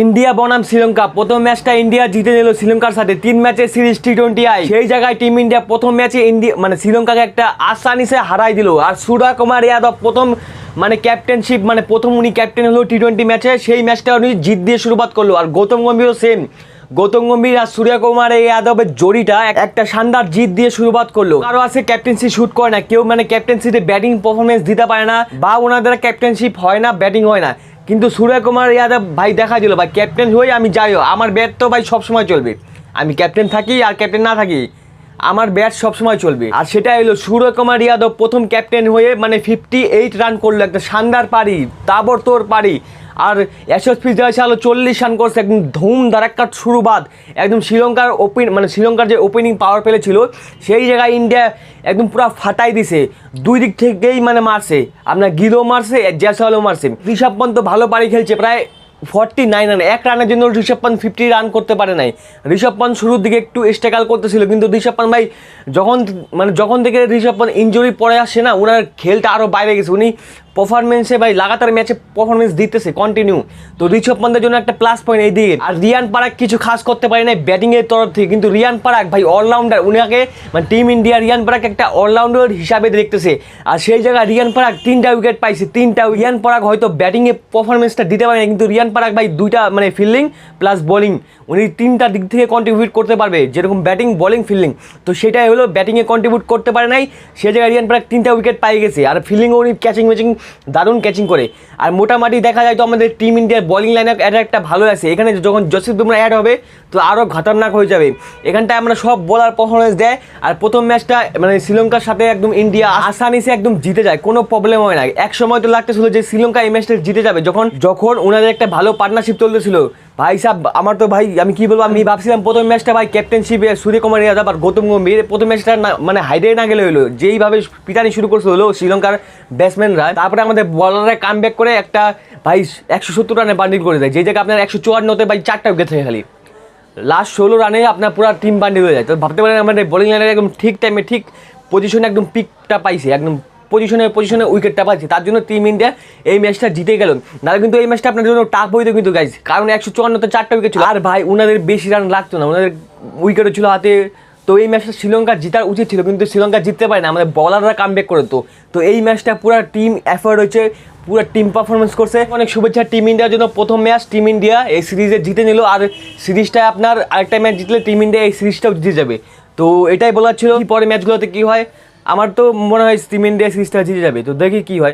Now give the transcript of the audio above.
India বনাম শ্রীলঙ্কা। প্রথম ম্যাচটা ইন্ডিয়া জিতে নিল শ্রীলঙ্কার সাথে। তিন ম্যাচের সিরিজ টি টোয়েন্টি আই। সেই জায়গায় টিম ইন্ডিয়া প্রথম ম্যাচে ইন্ডিয়া মানে শ্রীলঙ্কাকে একটা আসানিসে হারাই দিল। আর সূর্য কুমার যাদব প্রথম মানে ক্যাপ্টেনশিপ মানে প্রথম উনি ক্যাপ্টেন হলো টি টোয়েন্টি ম্যাচে। সেই ম্যাচটা উনি জিত দিয়ে শুরুবাত করল। আর গৌতম গম্ভীরও সেম গৌতম গম্ভীর আর সূর্যকুমার এই যাদবের জড়িটা একটা শানদার জিত দিয়ে শুরুবাত করল। কারও আছে ক্যাপ্টেন্সি শুট করে না। কেউ মানে ক্যাপ্টেন্সিতে ব্যাটিং পারফরমেন্স দিতে পারে না। বা ওনাদের ক্যাপ্টেনশিপ হয় না ব্যাটিং হয় না। কিন্তু সূর্যকুমার ইয়াদব ভাই দেখা দিল, ভাই ক্যাপ্টেন হয়ে আমি যাইও। আমার ব্যাট তো ভাই সবসময় চলবে। আমি ক্যাপ্টেন থাকি আর ক্যাপ্টেন না থাকি, আমার ব্যাট সবসময় চলবে। আর সেটা এলো সূর্যকুমার ইয়াদব প্রথম ক্যাপ্টেন হয়ে মানে ফিফটি এইট রান করল একটা শানদার পারি তাবর তোর পারি আর যশস্বী আলো চল্লিশ রান করছে, একদম ধুম ধারাক্কার শুরুবাদ। একদম শ্রীলঙ্কার ওপেন মানে শ্রীলঙ্কার যে ওপেনিং পাওয়ার প্লে ছিল, সেই জায়গায় ইন্ডিয়া একদম পুরো ফাটাই দিছে। দুই দিক থেকেই মানে মারছে। আপনার গিলও মারছে জয়সালও মারছে। ঋষভ পন্ত ভালো পারি খেলছে, প্রায় ফর্টি নাইন রান। এক রানের জন্য ঋষভ পান্ত ফিফটি রান করতে পারে নাই। ঋষভ পান্ত শুরুর দিকে একটু স্ট্রাগল করতেছিল, কিন্তু ঋষভ পান্ত ভাই যখন মানে যখন থেকে ঋষভ পান্ত ইঞ্জুরি পড়ে আসছে না, ওনার খেলটা আরও বাইরে গেছে। উনি পারফরমেন্সে ভাই, লাগাতার ম্যাচে পারফরমেন্স দিতেছে কন্টিনিউ তো ঋষভ পান্তের জন্য একটা প্লাস পয়েন্ট এই দিকে আর রিয়ান পারাক কিছু খাস করতে পারে নাই ব্যাটিংয়ের তরফ থেকে। কিন্তু রিয়ান পারাক ভাই অলরাউন্ডার উনাকে মানে টিম ইন্ডিয়া রিয়ান পারাক একটা অলরাউন্ডার হিসাবে দেখতেছে। আর সেই জায়গায় রিয়ান পারাক তিনটা উইকেট পাইছে। তিনটা, রিয়ান পারাক হয়তো ব্যাটিংয়ে পারফরমেন্সটা দিতে পারে না কিন্তু রিয়ান পারাক ভাই দুইটা মানে ফিল্ডিং প্লাস বোলিং উনি তিনটা দিক থেকে কন্ট্রিবিউট করতে পারবে, যেরকম ব্যাটিং বোলিং ফিল্ডিং তো সেটাই হলো ব্যাটিংয়ে কন্ট্রিবিউট করতে পারে নাই। সে জায়গায় রিয়ান পারাক তিনটা উইকেট পাই গেছে। আর ফিল্ডিংও উনি ক্যাচিং ম্যাচিং দারুণ ক্যাচিং করে। আর মোটামুটি দেখা যায় তো আমাদের টিম ইন্ডিয়ার বোলিং লাইনে এটা একটা ভালো আছে। এখানে যখন জসিফ বুমরা অ্যাড হবে, তো আরও খতরনাক হয়ে যাবে। এখানটায় আমরা সব বলার পারফরমেন্স দেয়। আর প্রথম ম্যাচটা মানে শ্রীলঙ্কার সাথে একদম ইন্ডিয়া আসানিসে একদম জিতে যায়, কোনো প্রবলেম হয় না। এক সময় তো লাগতেছিল যে শ্রীলঙ্কা এই ম্যাচটা জিতে যাবে। যখন যখন ওনাদের একটা ভালো পার্টনারশিপ চলতেছিল ভাই সাহেব আমার তো ভাই, আমি কি বলব, আমি ভাবছিলাম প্রথম ম্যাচটা ভাই ক্যাপ্টেনশিপে সূর্যকুমার যাদব আর গৌতম গম্ভীর প্রথম ম্যাচটা মানে হাইডে না গেলে হলো যেইভাবে পিটানি শুরু করছে হলো শ্রীলঙ্কার ব্যাটসম্যানরা তারপরে আমাদের বলাররা কাম করে একটা ভাই একশো সত্তর রানে বান্ডিল করে দেয়। যে জায়গায় আপনার একশো চুয়ান্নতে ভাই চারটা উইকেট থাকে খালি। লাস্ট ষোলো রানে আপনার পুরো টিম বান্ডিল হয়ে যায়। তো ভাবতে পারেন আমাদের বোলিং লাইনের একদম ঠিক টাইমে ঠিক পজিশনে একদম পিকটা পাইছে, একদম পজিশনে পজিশনে উইকেটটা পাচ্ছে। তার জন্য টিম ইন্ডিয়া এই ম্যাচটা জিতে গেল। নাহলে কিন্তু এই ম্যাচটা আপনার জন্য টাফ হইতো কিন্তু গাইজ কারণ একশো চুয়ান্নতে চারটা উইকেট ছিল। আর ভাই ওনাদের বেশি রান লাগতো না। ওনাদের উইকেটও ছিল হাতে। তো এই ম্যাচটা শ্রীলঙ্কা জেতার উচিত ছিল, কিন্তু শ্রীলঙ্কা জিততে পারে না। আমাদের বলাররা কাম ব্যাক করে তো তো এই ম্যাচটা পুরো টিম এফার্ট হয়েছে, পুরো টিম পারফরমেন্স করছে। অনেক শুভেচ্ছা টিম ইন্ডিয়ার জন্য। প্রথম ম্যাচ টিম ইন্ডিয়া এই সিরিজে জিতে নিল। আর সিরিজটা আপনার আরেকটা ম্যাচ জিতলে টিম ইন্ডিয়া এই সিরিজটাও জিতে যাবে। তো এটাই বলার ছিল। পরে ম্যাচগুলোতে কী হয়? আমার তো মনে হয় সিমেন্ট সিরিজটা জিতে যাবে তো দেখি কি হয়।